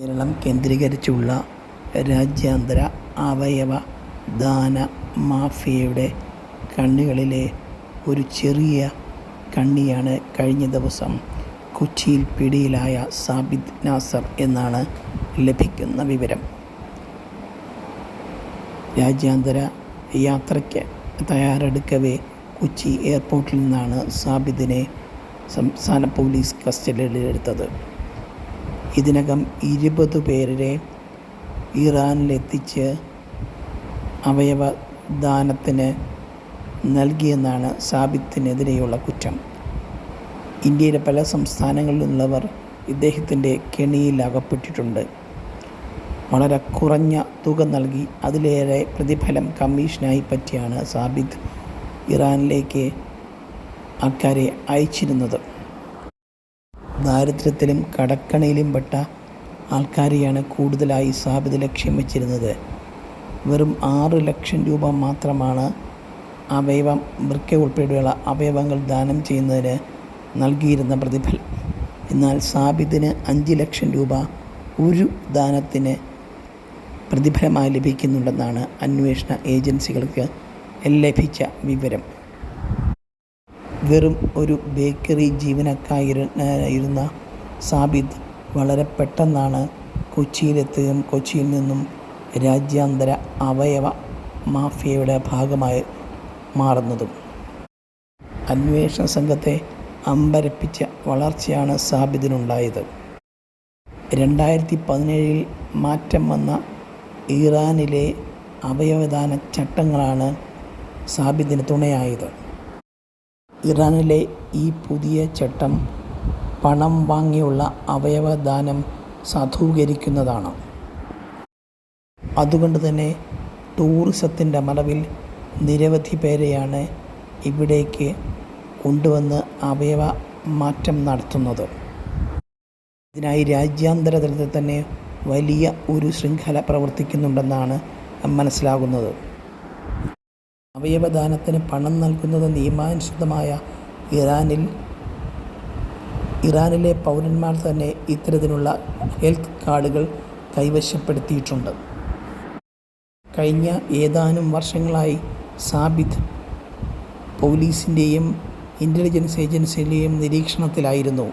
കേരളം കേന്ദ്രീകരിച്ചുള്ള രാജ്യാന്തര അവയവ ദാന മാഫിയയുടെ കണ്ണികളിലെ ഒരു ചെറിയ കണ്ണിയാണ് കഴിഞ്ഞ ദിവസം കൊച്ചിയിൽ പിടിയിലായ സാബിദ് നാസർ എന്നാണ് ലഭിക്കുന്ന വിവരം. രാജ്യാന്തര യാത്രയ്ക്ക് തയ്യാറെടുക്കവേ കൊച്ചി എയർപോർട്ടിൽ നിന്നാണ് സാബിദിനെ സംസ്ഥാന പോലീസ് കസ്റ്റഡിയിലെടുത്തത്. ഇതിനകം ഇരുപത് പേരെ ഇറാനിലെത്തിച്ച് അവയവ ദാനത്തിന് നൽകിയെന്നാണ് സാബിത്തിനെതിരെയുള്ള കുറ്റം. ഇന്ത്യയിലെ പല സംസ്ഥാനങ്ങളിൽ നിന്നുള്ളവർ ഇദ്ദേഹത്തിന്റെ കെണിയിൽ അകപ്പെട്ടിട്ടുണ്ട് വളരെ കുറഞ്ഞ തുക നൽകി അതിലേറെ പ്രതിഫലം കമ്മീഷനായി പറ്റിയാണ് സാബിത്ത് ഇറാനിലേക്ക് ആൾക്കാരെ അയച്ചിരുന്നത്. ദാരിദ്ര്യത്തിലും കടക്കണിയിലും പെട്ട ആൾക്കാരെയാണ് കൂടുതലായി സാബിത് ലക്ഷ്യം വെച്ചിരുന്നത്. വെറും ആറ് ലക്ഷം രൂപ മാത്രമാണ് അവയവം വൃക്ക ഉൾപ്പെടെയുള്ള അവയവങ്ങൾ ദാനം ചെയ്യുന്നതിന് നൽകിയിരുന്ന പ്രതിഫലം. എന്നാൽ സാബിദിന് അഞ്ച് ലക്ഷം രൂപ ഒരു ദാനത്തിന് പ്രതിഫലമായി ലഭിക്കുന്നുണ്ടെന്നാണ് അന്വേഷണ ഏജൻസികൾക്ക് ലഭിച്ച വിവരം. വെറും ഒരു ബേക്കറി ജീവനക്കായിരുന്ന സാബിദ് വളരെ പെട്ടെന്നാണ് കൊച്ചിയിലെത്തുകയും കൊച്ചിയിൽ നിന്നും രാജ്യാന്തര അവയവ മാഫിയയുടെ ഭാഗമായി മാറുന്നതും. അന്വേഷണ സംഘത്തെ അമ്പരപ്പിച്ച വളർച്ചയാണ് സാബിദിനുണ്ടായത് രണ്ടായിരത്തി പതിനേഴിൽ മാറ്റം വന്ന ഇറാനിലെ അവയവദാന ചട്ടങ്ങളാണ് സാബിദിന് തുണയായത്. ഇറാനിലെ ഈ പുതിയ ചട്ടം പണം വാങ്ങിയുള്ള അവയവദാനം സാധൂകരിക്കുന്നതാണ്. അതുകൊണ്ട് തന്നെ ടൂറിസത്തിന്റെ മറവിൽ നിരവധി പേരെയാണ് ഇവിടേക്ക് കൊണ്ടുവന്ന് അവയവ മാറ്റം നടത്തുന്നത്. ഇതിനായി രാജ്യാന്തര തലത്തിൽ തന്നെ വലിയ ഒരു ശൃംഖല പ്രവർത്തിക്കുന്നുണ്ടെന്നാണ് മനസ്സിലാകുന്നത്. അവയവദാനത്തിന് പണം നൽകുന്നത് നിയമാനുസൃതമായ ഇറാനിൽ ഇറാനിലെ പൗരന്മാർ തന്നെ ഇത്തരത്തിലുള്ള ഹെൽത്ത് കാർഡുകൾ കൈവശപ്പെടുത്തിയിട്ടുണ്ട്. കഴിഞ്ഞ ഏതാനും വർഷങ്ങളായി സാബിദ് പോലീസിന്റെയും ഇന്റലിജൻസ് ഏജൻസിയുടെയും നിരീക്ഷണത്തിലായിരുന്നു.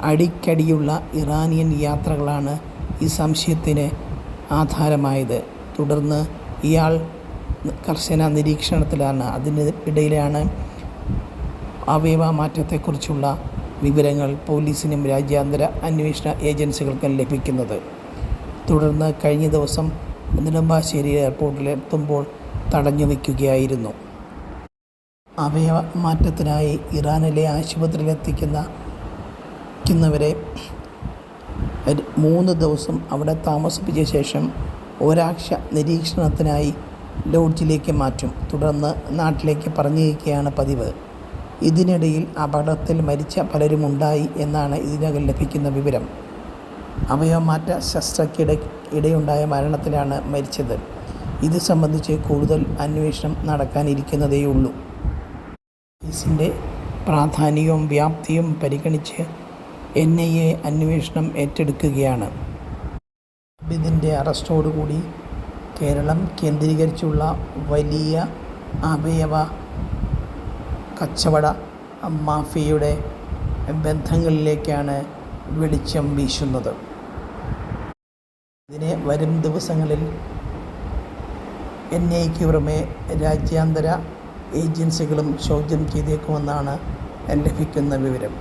അടിക്കടിയുള്ള ഇറാനിയൻ യാത്രകളാണ് ഈ സംശയത്തിന് ആധാരമായത്. തുടർന്ന് ഇയാൾ കർശന നിരീക്ഷണത്തിലാണ്. അതിന് ഇടയിലാണ് അവയവ മാറ്റത്തെക്കുറിച്ചുള്ള വിവരങ്ങൾ പോലീസിനും രാജ്യാന്തര അന്വേഷണ ഏജൻസികൾക്കും ലഭിക്കുന്നത്. തുടർന്ന് കഴിഞ്ഞ ദിവസം നെടുമ്പാശ്ശേരി എയർപോർട്ടിലെത്തുമ്പോൾ തടഞ്ഞു വയ്ക്കുകയായിരുന്നു അവയവ മാറ്റത്തിനായി ഇറാനിലെ ആശുപത്രിയിലെത്തിക്കുന്ന ക്കുന്നവരെ മൂന്ന് ദിവസം അവിടെ താമസിപ്പിച്ച ശേഷം ഒരാഴ്ച നിരീക്ഷണത്തിനായി ലോഡ്ജിലേക്ക് മാറ്റും. തുടർന്ന് നാട്ടിലേക്ക് പറഞ്ഞയക്കുകയാണ് പതിവ്. ഇതിനിടയിൽ അപകടത്തിൽ മരിച്ച പലരും ഉണ്ടായി എന്നാണ് ഇതിനകം ലഭിക്കുന്ന വിവരം. അവയവമാറ്റ ശസ്ത്രക്കിട ഇടയുണ്ടായ മരണത്തിലാണ് മരിച്ചത്. ഇത് സംബന്ധിച്ച് കൂടുതൽ അന്വേഷണം നടക്കാനിരിക്കുന്നതേയുള്ളൂ. കേസിന്റെ പ്രാധാന്യവും വ്യാപ്തിയും പരിഗണിച്ച് എൻ ഐ എ അന്വേഷണം ഏറ്റെടുക്കുകയാണ്. ഇതിന്റെ അറസ്റ്റോടുകൂടി കേരളം കേന്ദ്രീകരിച്ചുള്ള വലിയ അവയവ കച്ചവട മാഫിയയുടെ ബന്ധങ്ങളിലേക്കാണ് വെളിച്ചം വീശുന്നത്. ഇതിനെ വരും ദിവസങ്ങളിൽ എൻ ഐക്ക് പുറമെ രാജ്യാന്തര ഏജൻസികളും ചോദ്യം ചെയ്തേക്കുമെന്നാണ് ലഭിക്കുന്ന വിവരം.